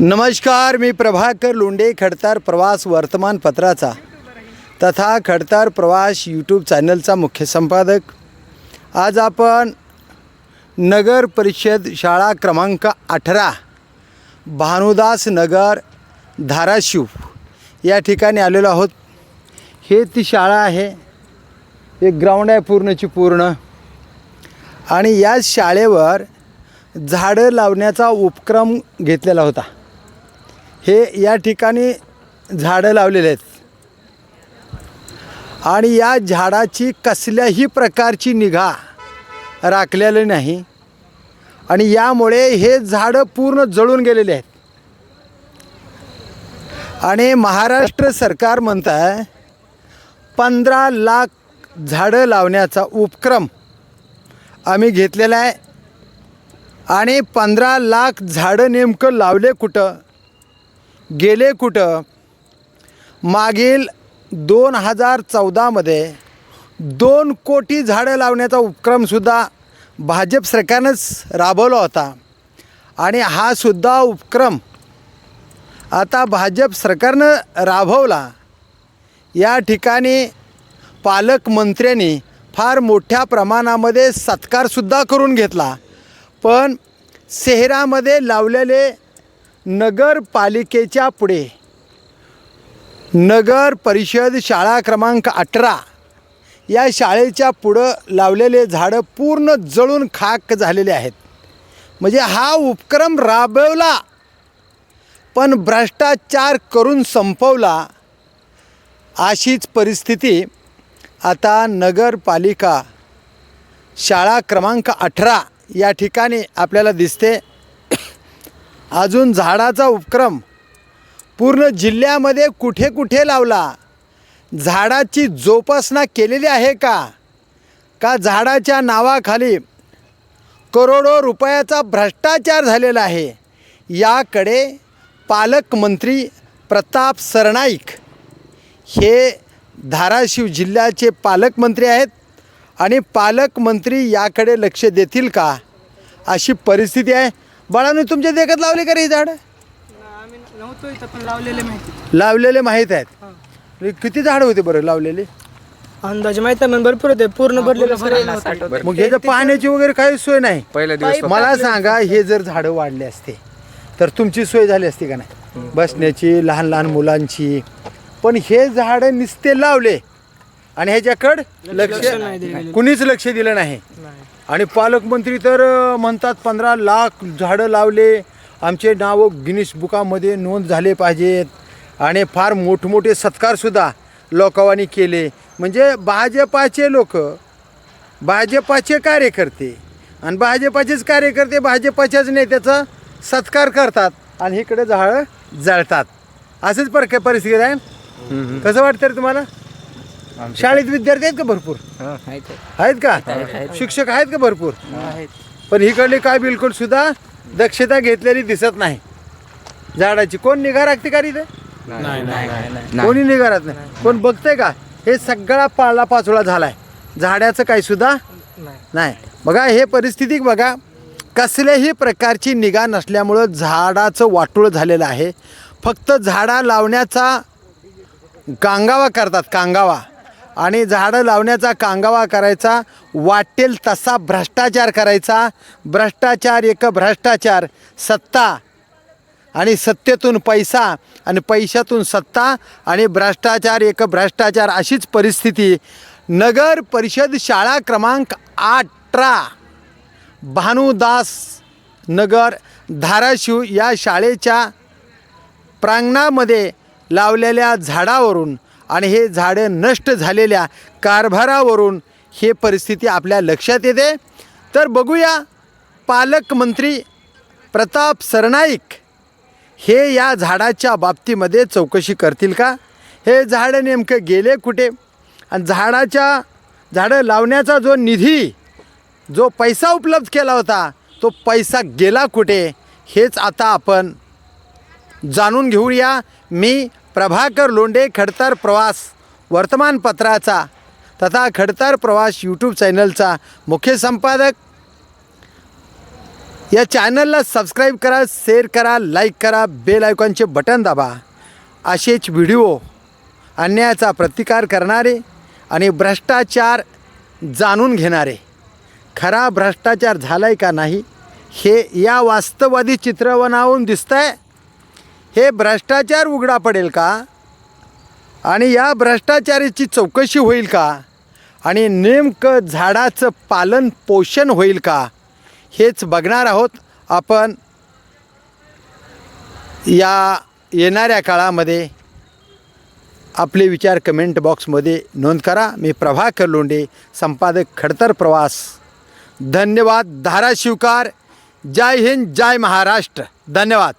नमस्कार मी प्रभाकर लोंडे खडतार प्रवास वर्तमानपत्राचा तथा खडतार प्रवास यूट्यूब चॅनलचा मुख्य संपादक. आज आपण नगर परिषद शाळा क्रमांक अठरा भानुदास नगर धाराशिव या ठिकाणी आलेलो आहोत. हे ती शाळा आहे. एक ग्राउंड आहे पूर्णची पूर्ण. आणि या शाळेवर झाडं लावण्याचा उपक्रम घेतलेला होता. हे या ठिकाणी झाडं लावलेले आहेत. आणि या झाडाची कसल्याही प्रकारची निगा राखलेली नाही. आणि यामुळे हे झाडं पूर्ण जळून गेलेले आहेत. आणि महाराष्ट्र सरकार म्हणत आहे पंधरा लाख झाडं लावण्याचा उपक्रम आम्ही घेतलेला आहे. आणि पंधरा लाख झाडं नेमकं लावले कुठं? गेले कुठं? मागील दोन हजार चौदामध्ये दोन कोटी झाडं लावण्याचा उपक्रमसुद्धा भाजप सरकारनंच राबवला होता. आणि हा सुद्धा उपक्रम आता भाजप सरकारनं राबवला. या ठिकाणी पालकमंत्र्यांनी फार मोठ्या प्रमाणामध्ये सत्कारसुद्धा करून घेतला. पण शहरामध्ये लावलेले नगरपालिकेच्या पुढे. नगर परिषद शाळा क्रमांक अठरा. या शाळेच्या पुढं लावलेले झाडं पूर्ण जळून खाक झालेले आहेत. म्हणजे हा उपक्रम राबवला. पण भ्रष्टाचार करून संपवला. अशीच परिस्थिती आता नगरपालिका शाळा क्रमांक अठरा. या ठिकाणी आपल्याला दिसते. अजून झाडाचा उपक्रम पूर्ण जिल्ह्यामध्ये कुठे कुठे लावला? झाडाची जोपासना केलेली आहे का? का झाडाच्या नावाखाली करोडो रुपयाचा भ्रष्टाचार झालेला आहे? याकडे पालकमंत्री प्रताप सरनाईक हे धाराशिव जिल्ह्याचे पालकमंत्री आहेत. आणि पालकमंत्री याकडे लक्ष देतील का? अशी परिस्थिती आहे. बाळांनी तुमच्या देखत लावले का रे ही झाडं? आम्ही नव्हतो इथं पण लावलेले माहिती लावलेले माहीत आहेत किती झाडं होते बरं लावलेले? अंदाज माहीत आहे भरपूर होते. पूर्ण भरलेलं मग ह्याच्या पाण्याची वगैरे काही सोय नाही. पहिल्या दिवस मला सांगा हे जर झाडं वाढले असते तर तुमची सोय झाली असती का नाही? बसण्याची लहान लहान मुलांची. पण हे झाडं निस्ते लावले आणि ह्याच्याकड लक्ष. कुणीच लक्ष दिलं नाही. आणि पालकमंत्री तर म्हणतात पंधरा लाख झाडं लावले. आमचे नावं गिनीस बुकामध्ये नोंद झाले पाहिजेत. आणि फार मोठमोठे सत्कारसुद्धा लोकांनी केले. म्हणजे भाजपाचे लोक भाजपाचे कार्यकर्ते आणि भाजपाचेच कार्यकर्ते भाजपाच्याच नेत्याचा सत्कार करतात आणि इकडे झाडं जळतात. असंच पर परिस्थिती आहे. कसं वाटतं रे तुम्हाला? शाळेत विद्यार्थी आहेत का भरपूर? आहेत. का? शिक्षक आहेत का भरपूर? पण इकडले काय बिलकुल सुद्धा दक्षता घेतलेली दिसत नाही. झाडाची कोण निगा राखते का इथे? कोणी निगा राहत नाही. कोण बघतंय का? हे सगळा पाळला पाचोळा झालाय. झाडाचं काही सुद्धा नाही. बघा हे परिस्थिती बघा. कसल्याही प्रकारची निगा नसल्यामुळं झाडाचं वाटोळ झालेलं आहे. फक्त झाडा लावण्याचा कांगावा करतात कांगावा. आणि झाडं लावण्याचा कांगावा करायचा वाटेल तसा भ्रष्टाचार करायचा. भ्रष्टाचार एक भ्रष्टाचार सत्ता. आणि सत्तेतून पैसा आणि पैशातून सत्ता आणि भ्रष्टाचार एक भ्रष्टाचार अशीच परिस्थिती. नगर परिषद शाळा क्रमांक अठरा. भानुदास नगर धाराशिव या शाळेच्या प्रांगणामध्ये लावलेल्या झाडावरून आणि हे झाडं नष्ट झालेल्या कारभारावरून हे परिस्थिती आपल्या लक्षात येते. तर बघूया पालकमंत्री प्रताप सरनाईक हे या झाडाच्या बाबतीमध्ये चौकशी करतील का? हे झाडं नेमकं गेले कुठे? आणि झाडाच्या झाडं लावण्याचा जो निधी जो पैसा उपलब्ध केला होता तो पैसा गेला कुठे? हेच आता आपण जाणून घेऊया. मी प्रभाकर लोंढे खडतर प्रवास वर्तमानपत्राचा तथा खडतर प्रवास यूट्यूब चॅनलचा मुख्य संपादक. या चॅनलला सबस्क्राईब करा शेअर करा लाईक करा बेल आयकॉनचे बटन दाबा. असेच व्हिडिओ अन्यायाचा प्रतिकार करणारे आणि भ्रष्टाचार जाणून घेणारे. खरा भ्रष्टाचार झाला आहे का नाही हे या वास्तववादी चित्रवनावरून दिसतं आहे हे भ्रष्टाचार उघडा पडेल का? आणि या भ्रष्टाचाराची चौकशी होईल का? आणि नेमकं झाडाचं पालन पोषण होईल का? हेच बघणार आहोत आपण या येणाऱ्या काळामध्ये. आपले विचार कमेंट बॉक्समध्ये नोंद करा. मी प्रभाकर लोंडे संपादक खडतर प्रवास. धन्यवाद धाराशिवकार. जय हिंद जय महाराष्ट्र. धन्यवाद.